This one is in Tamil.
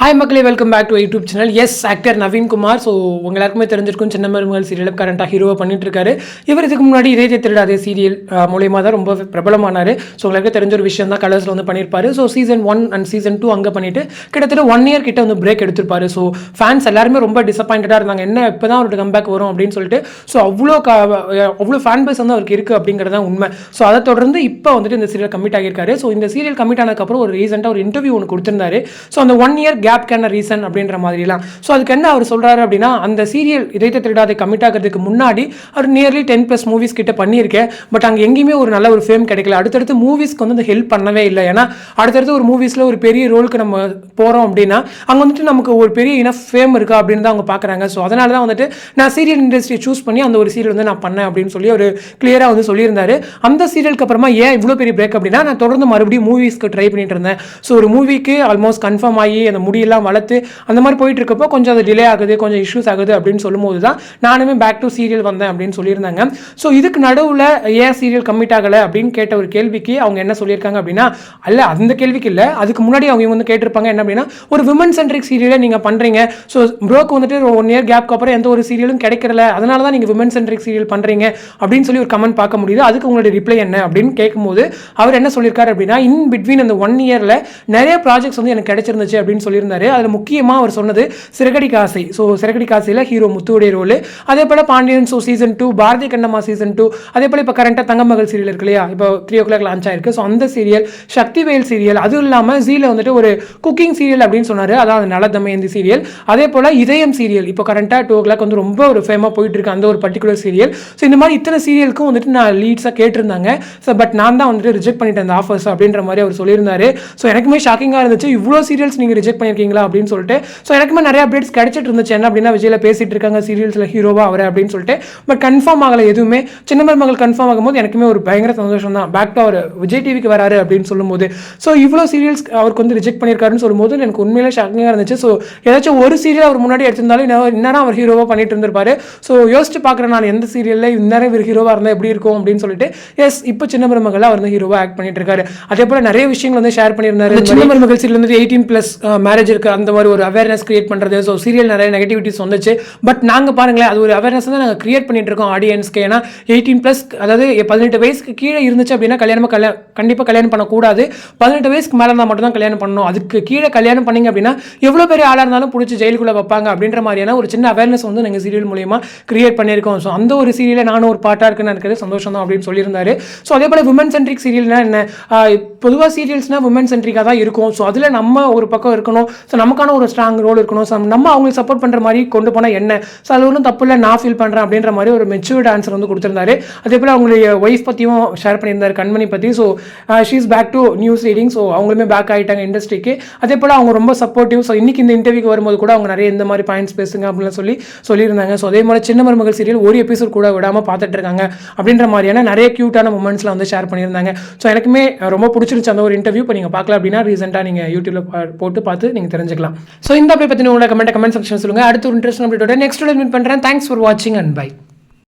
ஹாய் மக்களே welcome back to YouTube channel yes actor Naveenkumar so உங்கள் எல்லாருக்குமே தெரிஞ்சிருக்கும் சின்ன மருமகள் சீரியல் கரண்டாக ஹீரோவை பண்ணிட்டுருக்காரு. இவர் இதுக்கு முன்னாடி இதே திருடாதே சீரியல் மூலயமா தான் ரொம்ப பிரபலமானார். ஸோ உங்களுக்கு தெரிஞ்ச ஒரு விஷயம் தான் கலர்ஸில் வந்து பண்ணியிருப்பாரு so season one and season two அங்கே பண்ணிவிட்டு கிட்டத்தட்ட ஒன் இயர் கிட்ட வந்து பிரேக் எடுத்திருப்பாரு. ஸோ ஃபேன்ஸ் எல்லாருமே ரொம்ப டிசப்பாயின்டாக இருந்தாங்க. என்ன இப்போ தான் அவரோட கம்பேக் வரும் அப்படின்னு சொல்லிட்டு ஸோ அவ்வளோ க அவ்வளோ ஃபேன் பேஸ் வந்து அவருக்கு இருக்குது அப்படிங்கிறது தான் உண்மை. ஸோ அதை தொடர்ந்து இப்போ வந்துட்டு இந்த சீரியல் கமிட் ஆகியிருக்காரு. ஸோ இந்த சீரியல் கமிட் ஆனதுக்கப்புறம் ஒரு ரீசெண்டாக ஒரு இன்டர்வியூ ஒன்று கொடுத்துருந்தாரு. ஸோ அந்த ஒன் இயர் கேப்க்கான ரீசன் அப்படின்ற மாதிரிலாம். ஸோ அதுக்கு என்ன அவர் சொல்கிறாரு அப்படின்னா அந்த சீரியல் இதயத்தை திருடாதை கமிட் ஆகிறதுக்கு முன்னாடி அவர் நியர்லி டென் ப்ளஸ் மூவிஸ் கிட்ட பண்ணியிருக்கேன். பட் அங்கே எங்கேயுமே ஒரு நல்ல ஒரு ஃபேம் கிடைக்கல. அடுத்தடுத்து மூவிஸ்க்கு வந்து அந்த ஹெல்ப் பண்ணவே இல்லை. ஏன்னா அடுத்தடுத்து ஒரு மூவிஸில் ஒரு பெரிய ரோலுக்கு நம்ம போகிறோம் அப்படின்னா அங்கே வந்துட்டு நமக்கு ஒரு பெரிய இனஃப் ஃபேம் இருக்கா அப்படின்னு தான் அவங்க பார்க்குறாங்க ஸோ அதனால தான் வந்துட்டு நான் சீரியல் இண்டஸ்ட்ரியை சூஸ் பண்ணி அந்த ஒரு சீரியல் வந்து நான் பண்ணேன் அப்படின்னு சொல்லி ஒரு கிளியராக வந்து சொல்லியிருந்தாரு. அந்த சீரியலுக்கு அப்புறமா ஏன் இவ்வளோ பெரிய பிரேக் அப்படின்னா நான் தொடர்ந்து மறுபடியும் மூவிஸ்க்கு ட்ரை பண்ணிட்டு இருந்தேன். ஸோ ஒரு மூவிக்கு ஆல்மோஸ்ட் கன்ஃபார்ம் ஆகி அந்த முடியெல்லாம் வளர்த்து அந்த மாதிரி போயிட்டு இருக்கப்போ கொஞ்சம் அது டிலே ஆகுது கொஞ்சம் இஷ்யூஸ் ஆகுது அப்படின்னு சொல்லும்போது தான் நானுமே பேக் டு சீரியல் வந்தேன் அப்படின்னு சொல்லியிருந்தாங்க. ஸோ இதுக்கு நடுவில் ஏன் சீரியல் கம்மிட் ஆகலை அப்படின்னு கேட்ட ஒரு கேள்விக்கு அவங்க என்ன சொல்லியிருக்காங்க அப்படின்னா அல்ல அந்த கேள்விக்கு இல்லை. அதுக்கு முன்னாடி அவங்க வந்து கேட்டிருப்பாங்க என்ன அப்படின்னா ஒரு விமன் சென்ட்ரிக் சீரியலை நீங்கள் பண்ணுறீங்க ஸோ ப்ரோக்கு வந்துட்டு ஒன் இயர் கேப்க்கு அப்புறம் எந்த ஒரு சீரியலும் கிடைக்கிறல. அதனால தான் நீங்கள் விமன் சென்ட்ரிக் சீரியல் பண்ணுறீங்க அப்படின்னு சொல்லி ஒரு கமெண்ட் பார்க்க முடியுது. அதுக்கு உங்களுடைய ரிப்ளை என்ன அப்படின்னு கேட்கும்போது அவர் என்ன சொல்லியிருக்காரு அப்படின்னா இன் பிட்வீன் அந்த ஒன் இயரில் நிறைய ப்ராஜெக்ட்ஸ் வந்து எனக்கு கிடைச்சிருந்துச்சு அப்படின்னு சொல்லி சொல்லியிருந்தாரு அதில் முக்கியமாக அவர் சொன்னது சிறகடி காசை. ஸோ சிறகடி காசையில் ஹீரோ முத்துவுடைய ரோல் அதே போல் Pandian so season two Bharathi Kannamma season two அதே போல் இப்போ கரண்ட்டாக தங்கமகள் சீரியல் இருக்கு இல்லையா? இப்போ த்ரீ ஓ கிளாக் லான்ச் ஆயிருக்கு. ஸோ அந்த சீரியல் சக்திவேல் சீரியல் அதுவும் இல்லாமல் ஜீல வந்துட்டு ஒரு குக்கிங் சீரியல் அப்படின்னு சொன்னார். அதான் நல தமயந்தி சீரியல் அதே போல் இதயம் சீரியல் இப்போ கரண்ட்டாக டூ ஓ கிளாக் வந்து ரொம்ப ஒரு ஃபேமாக போயிட்டு இருக்கு அந்த ஒரு பர்டிகுலர் சீரியல் ஸோ இந்த மாதிரி இத்தனை சீரியலுக்கும் வந்துட்டு நான் லீட்ஸாக கேட்டிருந்தாங்க. ஸோ பட் நான் தான் வந்துட்டு ரிஜெக்ட் பண்ணிட்டேன் அந்த ஆஃபர்ஸ் அப்படின்ற மாதிரி அவர் சொல்லியிருந்தாரு. ஸோ எனக்குமே ஷாக்கிங்காக இருந்துச்சு. இவ்வளோ சீரியல்ஸ் நீங்கள் ரிஜெக்ட் பண்ணி பண்ணியிருக்கீங்களா அப்படின்னு சொல்லிட்டு. ஸோ எனக்குமே நிறைய அப்டேட்ஸ் கிடைச்சிட்டு இருந்துச்சு. என்ன அப்படின்னா விஜயில் பேசிட்டு இருக்காங்க சீரியல்ஸில் ஹீரோவா அவரை அப்படின்னு சொல்லிட்டு. பட் கன்ஃபார்ம் ஆகலை எதுவுமே. சின்ன மருமகள் கன்ஃபார்ம் ஆகும்போது எனக்குமே ஒரு பயங்கர சந்தோஷம் தான் பேக் டு அவர் விஜய் டிவிக்கு வராரு அப்படின்னு சொல்லும்போது. ஸோ இவ்வளோ சீரியல்ஸ் அவருக்கு வந்து ரிஜெக்ட் பண்ணியிருக்காருன்னு சொல்லும்போது எனக்கு உண்மையிலே ஷாக்கிங்காக இருந்துச்சு. ஸோ ஏதாச்சும் ஒரு சீரியல் அவர் முன்னாடி எடுத்திருந்தாலும் இன்னும் இன்னும் அவர் ஹீரோவாக பண்ணிட்டு இருந்திருப்பாரு. ஸோ யோசிச்சு பார்க்குறேன் நான் எந்த சீரியலில் இந்நேரம் இவர் ஹீரோவாக இருந்தால் எப்படி இருக்கும் அப்படின்னு சொல்லிட்டு. எஸ் இப்போ சின்ன மருமகள் அவர் வந்து ஹீரோவாக ஆக்ட் பண்ணிட்டு இருக்காரு. அதே போல் நிறைய விஷயங்கள் வந்து ஷேர் பண்ணியிருந்தாரு. சின்ன மருமகள் சீரியல் வந்து எயிட்டீன் ப்ளஸ் மேரேஜ் இருக்கு அந்த மாதிரி ஒரு அவேர்னஸ் கிரியேட் பண்ணுறது ஸோ சீரியல் நிறைய நெகட்டிவிட்டிஸ் வந்துச்சு. பட் நாங்கள் பாருங்களேன் அது ஒரு அவேர்னஸ் தான் நாங்கள் கிரியேட் பண்ணிட்டு இருக்கோம் ஆடியன்ஸ்க்கு ஏன்னா எயிட்டீன் ப்ளஸ் அதாவது பதினெட்டு வயசுக்கு கீழே இருந்துச்சு அப்படின்னா கல்யாணமாக கல்யாணம் கண்டிப்பாக கல்யாணம் பண்ணக்கூடாது. பதினெட்டு வயசுக்கு மேலே இருந்தால் மட்டும் தான் கல்யாணம் பண்ணணும். அதுக்கு கீழே கல்யாணம் பண்ணிங்க அப்படின்னா எவ்வளோ பெரிய ஆளாக இருந்தாலும் பிடிச்சி ஜெயிலுக்குள்ளே வைப்பாங்க அப்படின்ற மாதிரியான ஒரு சின்ன அவேர்னஸ் வந்து நாங்கள் சீரியல் மூலியமாக கிரியேட் பண்ணியிருக்கோம். ஸோ அந்த ஒரு சீரியலை நானும் ஒரு பாட்டாக இருக்குன்னு இருக்கிறது சந்தோஷம் தான் அப்படின்னு சொல்லியிருந்தாரு. ஸோ அதே போல் உமன் சென்ட்ரிக் சீரியல்னா என்ன? பொதுவாக சீரியல்ஸ்னால் உமன் சென்ட்ரிக்காக தான் இருக்கும். ஸோ அதில் நம்ம ஒரு பக்கம் இருக்கணும். ஸோ நமக்கான ஒரு ஸ்ட்ராங் ரோல் இருக்கணும். ஸோ நம்ம அவங்களுக்கு சப்போர்ட் பண்ணுற மாதிரி கொண்டு போனால் என்ன? ஸோ அது ஒன்றும் தப்பு இல்லை. நான் ஃபீல் பண்ணுறேன் அப்படின்ற மாதிரி ஒரு மெச்சூர்ட் ஆன்சர் வந்து கொடுத்துருந்தாரு. அதே போல் அவங்களுடைய ஒய்ஃப் பற்றியும் ஷேர் பண்ணியிருந்தார் கண்மணி பற்றி so she's back to news reading so அவங்களுமே பேக் ஆகிட்டாங்க இண்டஸ்ட்ரிக்கு அதே போல் அவங்க ரொம்ப சப்போர்ட்டிவ் ஸோ இன்னைக்கு இந்த இன்டர்வியூக்கு வரும்போது கூட அவங்க நிறைய இந்த மாதிரி பாயிண்ட்ஸ் பேசுங்க அப்படின்னு சொல்லி சொல்லியிருந்தாங்க. ஸோ அதே மாதிரி சின்ன மருமகள் சீரியல் ஒரு எபிசோட் கூட விடாமல் பார்த்துட்டு இருக்காங்க அப்படின்ற மாதிரியான நிறைய க்யூட்டான மூமெண்ட்ஸ்லாம் வந்து ஷேர் பண்ணியிருந்தாங்க. ஸோ எனக்குமே ரொம்ப பிடிச்சிருந்துச்சு அந்த ஒரு இன்டர்வியூ இப்போ நீங்கள் பார்க்கல அப்படின்னா ரீசெண்டாக நீங்கள் யூடியூப்பில் போட்டு பார்த்து நீங்கள் தெரிஞ்சுக்கலாம். ஸோ இந்த அப்படி பற்றி உங்களோட கமெண்ட் கமெண்ட் செக்ஷன் சொல்லுங்கள் அடுத்த ஒரு இன்ட்ரெஸ்ட் நம்மளோட நெக்ஸ்ட் மீட் பண்ணுறேன் தேங்க்ஸ் ஃபார் வாட்சிங் அண்ட் பை